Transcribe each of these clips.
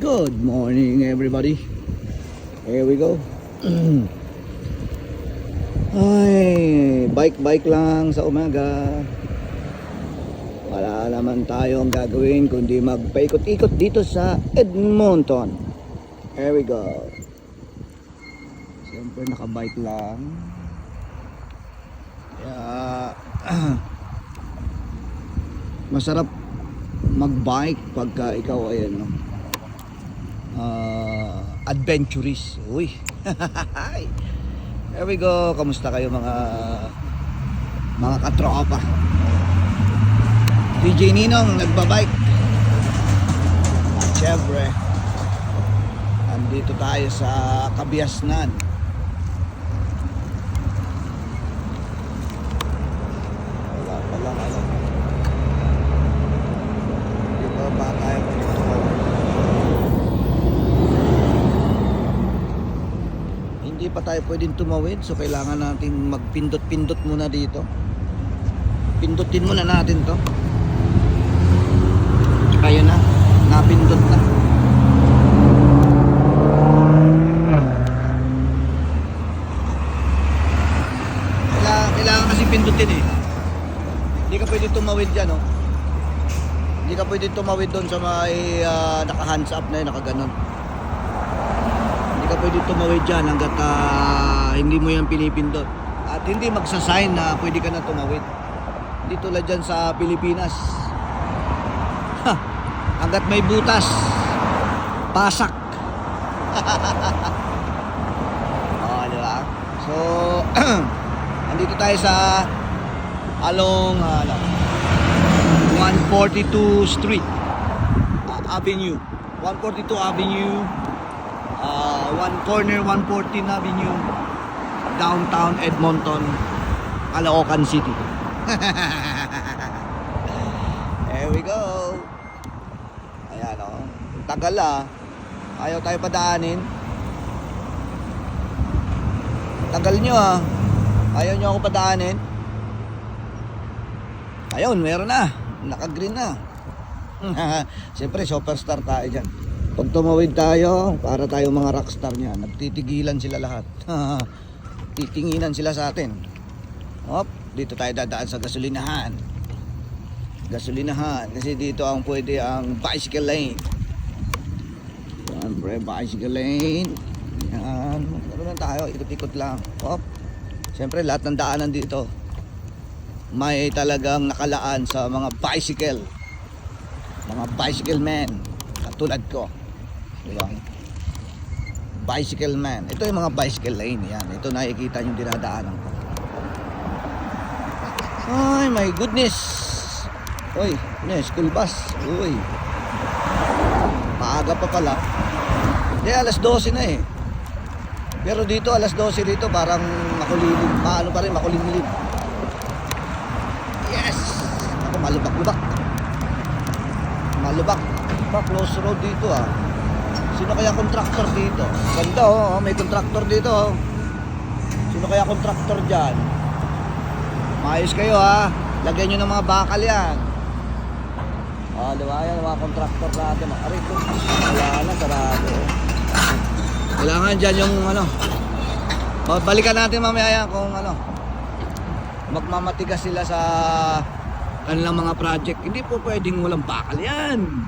Good morning everybody. Here we go. Ay, bike-bike lang sa umaga. Wala naman tayong gagawin kundi magpaikot-ikot dito sa Edmonton. Here we go. Siyempre nakabike lang. Kaya masarap magbike pagka ikaw ay ano ah, adventurist. Uy. There we go. Kamusta kayo mga mga katropa? DJ Ninong nagbabike. At syempre, andito tayo sa Kabiasnan. Wala pa lang alam. Dito ba tayo tumawid? Hindi pa tayo pwedeng tumawid so kailangan natin magpindot-pindot muna dito. Pindutin muna natin to. Ayun na, napindot na. Kailangan, kailangan kasi pindutin eh. Hindi ka pwede tumawid dyan, oh. Hindi ka pwede tumawid doon sa may ah, naka-hands up na yun, naka-ganon. Hindi ka pwede tumawid dyan hanggat ah, hindi mo yan pinipindot. At hindi magsasign na pwede ka na tumawid. Hindi tulad dyan sa Pilipinas. Ha, hanggat may butas, pasak. oh, di ba? So, andito tayo sa along ah, ano, 142 Street uh, Avenue 142 Avenue uh, one corner 114 Avenue downtown Edmonton Caloocan City. There we go. Ayan o tagal ah. Ayaw tayo padaanin. Tagal nyo ah. Ayaw nyo ako padaanin. Ayun meron na. Naka-green na. Siyempre, superstar tayo dyan. Pag tumawid tayo, para tayo mga rockstar niya, nagtitigilan sila lahat. Titinginan sila sa atin. Hop, dito tayo dadaan sa gasolinahan. Gasolinahan, kasi dito ang pwede ang bicycle lane. Siyempre, bicycle lane. Yan, lang tayo, ikot-ikot lang. Hop, siyempre lahat ng daanan dito may talagang nakalaan sa mga bicycle mga bicycle man katulad ko di ba bicycle man. Ito yung mga bicycle lane yan. Ito nakikita yung dinadaanan ko. Ay my goodness! Uy ano school bus? Uy. Maaga pa pala. Hindi alas 12 na eh. Pero dito alas 12 dito parang makulilim maano pa rin makulimlim. Yes! Ako, malubak-lubak. Malubak. Pa, close road dito ah. Sino kaya contractor dito? Ganda oh, may contractor dito oh. Sino kaya contractor dyan? Maayos kayo ha. Lagyan nyo ng mga bakal yan. Oh, di ba? Yan, mga contractor natin. Aray ko. Wala na, sarado. Kailangan dyan yung ano. Balikan natin mamaya yan kung ano magmamatigas sila sa kanilang mga project. Hindi po pwedeng walang bakal yan.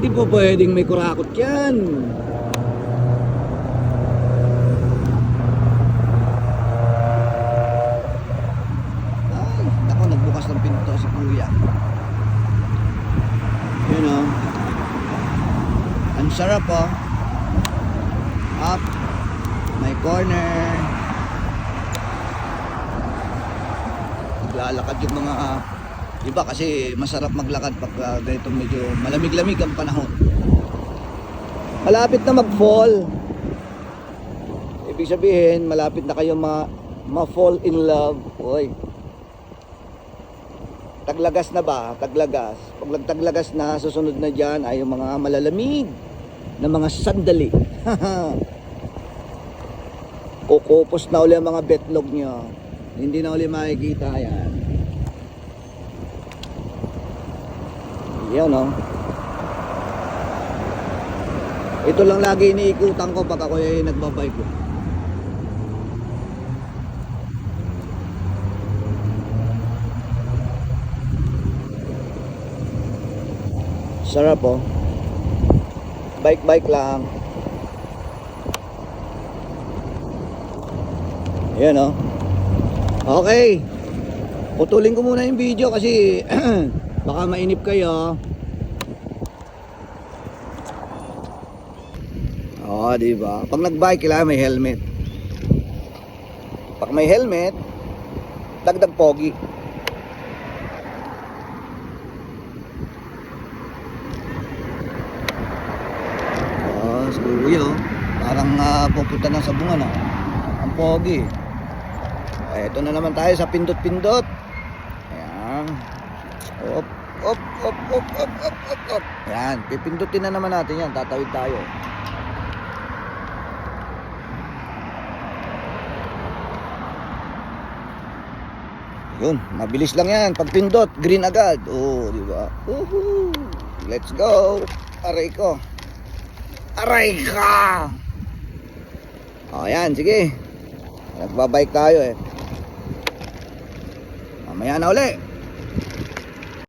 Hindi po pwedeng may kurakot yan. Ay, ako nagbukas ng pinto si kuya. Yun o. Ang sarap o. Up. May corner. naglalakad yung mga iba kasi masarap maglakad pag uh, ganito medyo malamig-lamig ang panahon. Malapit na mag-fall. Ibig sabihin malapit na kayo ma ma-fall in love. Oy. Taglagas na ba? Taglagas. Pag nagtaglagas na susunod na dyan ay yung mga malalamig na mga sandali. Kukupos na uli ang mga betlog nyo. Hindi na uli makikita yan. Yan oh. Ito lang lagi iniikutan ko pag ako ay nagbabike ko. Sarap oh. Bike-bike lang. Ayan oh. Okay. Putulin ko muna yung video kasi baka mainip kayo. Oo, di ba? Pag nag-bike, kailangan may helmet. Pag may helmet, dagdag pogi. Oh, si Kuya, oh. Parang uh, pupunta na sa bunga na. Ang pogi. Ito na naman tayo sa pindot-pindot. Ayan. Op, op, op, op, op, op, op, op. Ayan, pipindutin na naman natin yan. Tatawid tayo. Yun, mabilis lang yan. Pag pindot, green agad. Oo, di ba? Woohoo! Let's go! Aray ko. Aray ka! O, yan, sige. Nagbabike tayo eh. Mamaya na uli.